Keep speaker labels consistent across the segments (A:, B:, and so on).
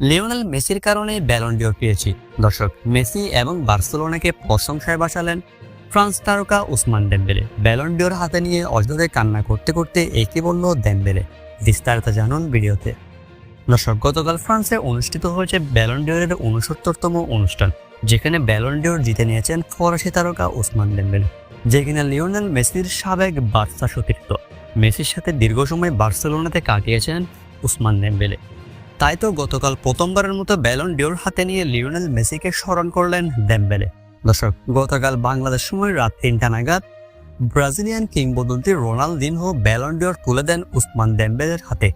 A: Lionel মেসির কারণে Ballon d'Or পেয়েছি। দর্শক, মেসি এবং বার্সেলোনাকে প্রশংসায় বাসালেন ফ্রান্স তারকা উসমান ডেম্বেলে। ব্যালন ডিওর হাতে নিয়ে অজরে কান্না করতে করতে একে বলল ডেম্বেলে। বিস্তারিত জানুন ভিডিওতে। দর্শক, গতকাল ফ্রান্সে অনুষ্ঠিত হয়েছে ব্যালন ডিওরের উনসত্তরতম অনুষ্ঠান, যেখানে ব্যালন ডিওর জিতে নিয়েছেন ফরাসি তারকা উসমান ডেম্বেলে যেখানে লিওনেল মেসির সাবেক বার্সা সতীর্থ। মেসির সাথে দীর্ঘ সময় বার্সেলোনাতে কাটিয়েছেন উসমান ডেম্বেলে। তাই তো গতকাল প্রথমবারের মতো ব্যালন ডিওর হাতে নিয়ে লিওনেল মেসিকে স্মরণ করলেন ডেম্বেলে। দর্শক, গতকাল বাংলাদেশ সময় রাত তিনটা নাগাদ ব্রাজিলিয়ান কিংবদন্তি রোনালদিনহো ব্যালন ডিওর তুলে দেন উসমান ডেম্বেলের হাতে।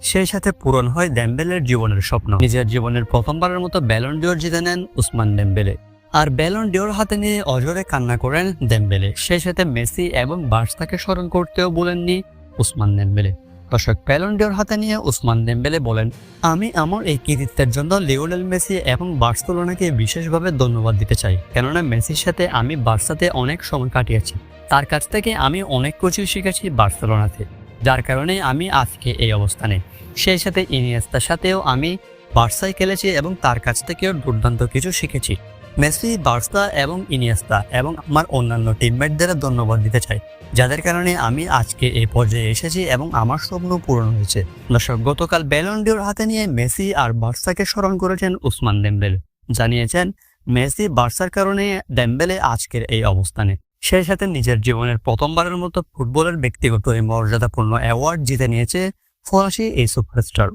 A: সেই সাথে পূরণ হয় ডেম্বেলের জীবনের স্বপ্ন। নিজের জীবনের প্রথমবারের মতো ব্যালন ডিওর জিতে নেন উসমান ডেম্বেলে। আর ব্যালন ডিওর হাতে নিয়ে অজরে কান্না করেন ডেম্বেলে। সেই সাথে মেসি এবং বার্সাকে স্মরণ করতেও বলেননি উসমান ডেম্বেলে। দর্শক ব্যালন ডিওর হাতে নিয়ে উসমান ডেম্বেলে বলেন, আমি আমার এই কৃতিত্বের জন্য লিওনেল মেসি এবং বার্সেলোনাকে বিশেষভাবে ধন্যবাদ দিতে চাই। কেননা মেসির সাথে আমি বার্সাতে অনেক সময় কাটিয়েছি। তার কাছ থেকে আমি অনেক কিছু শিখেছি বার্সেলোনাতে, যার কারণে আমি আজকে এই অবস্থানে। সেই সাথে ইনিয়েস্তার সাথেও আমি বার্সায় খেলেছি এবং তার কাছ থেকেও দুর্দান্ত কিছু শিখেছি। মেসি, বার্সা এবং ইনিয়াস্তা এবং আমার অন্যান্য টিমমেটদের ধন্যবাদ দিতে চাই, যাদের কারণে আমি আজকে এই পর্যায়ে এসেছি এবং আমার স্বপ্ন পূরণ হয়েছে। দর্শক, গতকাল ব্যালন্ডিওর হাতে নিয়ে মেসি আর বার্সাকে স্মরণ করেছেন উসমান ডেম্বেলে জানিয়েছেন, মেসি বার্সার কারণে ডেম্বেলে আজকের এই অবস্থানে। সেই সাথে নিজের জীবনের প্রথমবারের মতো ফুটবলের ব্যক্তিগত এই মর্যাদাপূর্ণ অ্যাওয়ার্ড জিতে নিয়েছে ফরাসি এই সুপারস্টার